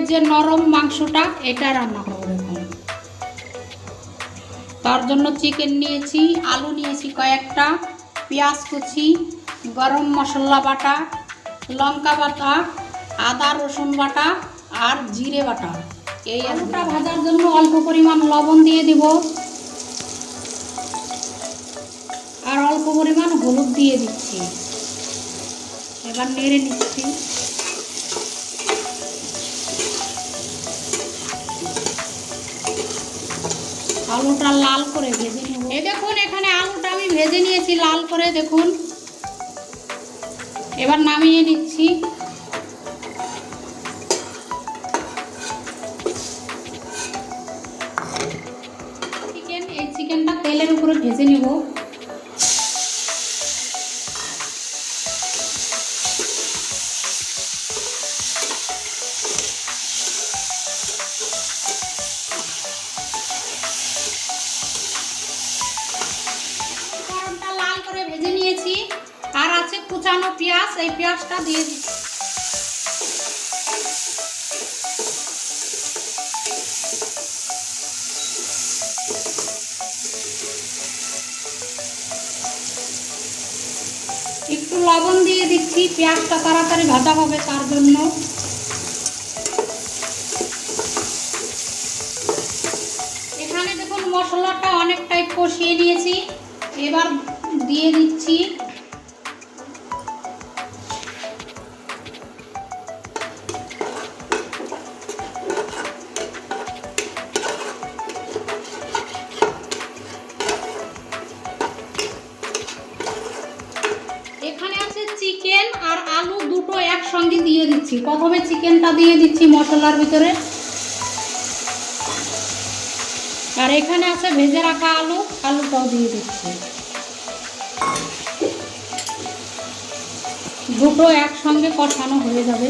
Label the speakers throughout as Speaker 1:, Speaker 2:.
Speaker 1: চিকেনের যে নরম মাংসটা, এটা রান্না করব তার জন্য চিকেন নিয়েছি, আলু নিয়েছি কয়েকটা, পেঁয়াজ কুচি, গরম মশলা বাটা, লঙ্কা বাটা, আদা রসুন বাটা আর জিরে বাটা। এই আলুটা ভাজার জন্য অল্প পরিমাণ লবণ দিয়ে দিব। আর অল্প পরিমাণ হলুদ দিয়ে দিচ্ছি। এবার নেড়ে নিচ্ছি। আলুটা লাল করে ভেজে নেব। এই দেখুন, এখানে আলুটা আমি ভেজে নিয়েছি, লাল করে দেখুন। এবার নামিয়ে নিচ্ছি। চিকেন, এই চিকেনটা তেলের উপরে ভেজে নেব। কুচানো পেঁয়াজ, এই পেঁয়াজটা দিয়ে দিচ্ছি। একটু লবণ দিয়ে দিচ্ছি, পেঁয়াজটা তাড়াতাড়ি ভাজা হবে তার জন্য। এখানে দেখুন মশলাটা অনেকটাই কষিয়ে নিয়েছি। এবার দিয়ে দিচ্ছি দিচ্ছি। প্রথমে চিকেনটা দিয়ে দিচ্ছি মশলার ভিতরে। আর এখানে আছে ভেজে রাখা আলু, আলুটাও দিয়ে দিচ্ছি। দুটো একসঙ্গে কষানো হয়ে যাবে।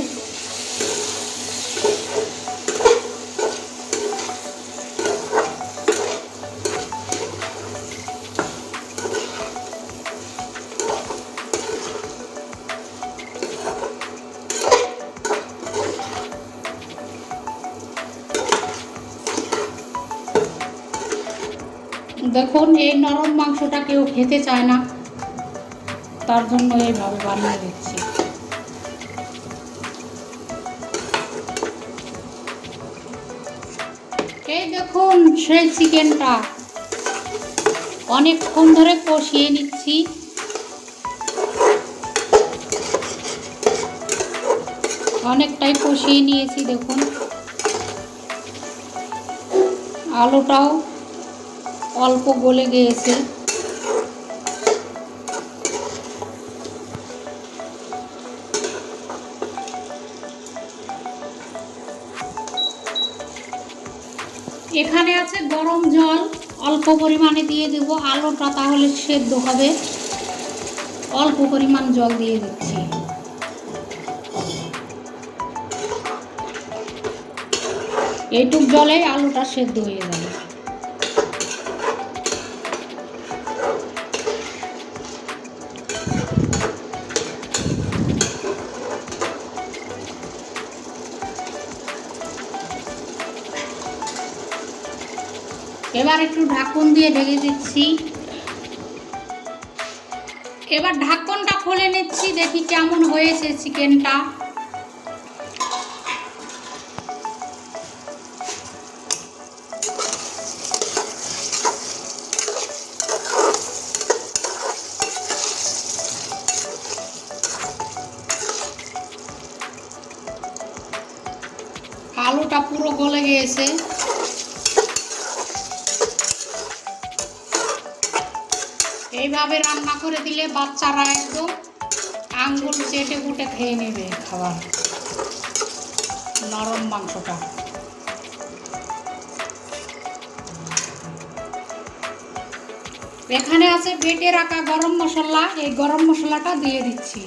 Speaker 1: দেখুন, এই নরম মাংসটা কেউ খেতে চায় না। তার জন্য এইভাবে বানিয়ে দিচ্ছি। এই দেখুন, সেই চিকেনটা। অনেকক্ষণ ধরে কষিয়ে নিচ্ছি। অনেকটাই কষিয়ে নিয়েছি, দেখুন। আলুটাও অল্প গলে গিয়েছে। এখানে আছে গরম জল। অল্প পরিমাণে দিয়ে দেব আলুটা, তাহলে সেদ্ধ হবে। অল্প পরিমাণ জল দিয়ে দিচ্ছি। এইটুক জলে আলুটা সেদ্ধ হয়ে যাবে। এবার একটু ঢাকন দিয়ে ঢেকে দিচ্ছি। এবার ঢাকনটা খুলে নিচ্ছি, দেখি কেমন হয়েছে চিকেনটা। আলুটা পুরো গলে গিয়েছে। এইভাবে রান্না করে দিলে বাচ্চারা একদম আঙ্গুল চেটে কুটে খেয়ে নেবে খাবার। নরম মাংসটা। এখানে আছে বেটে রাখা গরম মশলা। এই গরম মশলাটা দিয়ে দিচ্ছি।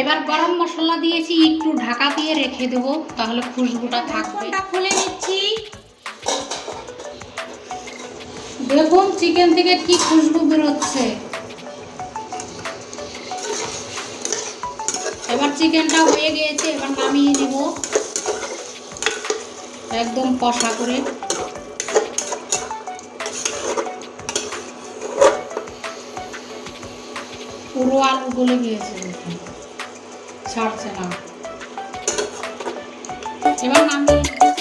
Speaker 1: এবার গরম মশলা দিয়েছি একটু ঢাকা দিয়ে রেখে দেবো তাহলে খুশবুটা থাকবে। খুলে নিচ্ছি। দেখুন চিকেন থেকে কি খুশবু বেরোচ্ছে। এবার চিকেনটা হয়ে গিয়েছে এবার নামিয়ে নেব। একদম কষা করে। পুরো আলু গলে গিয়েছে দেখুন। ছাড়ছে না এবার নামিয়ে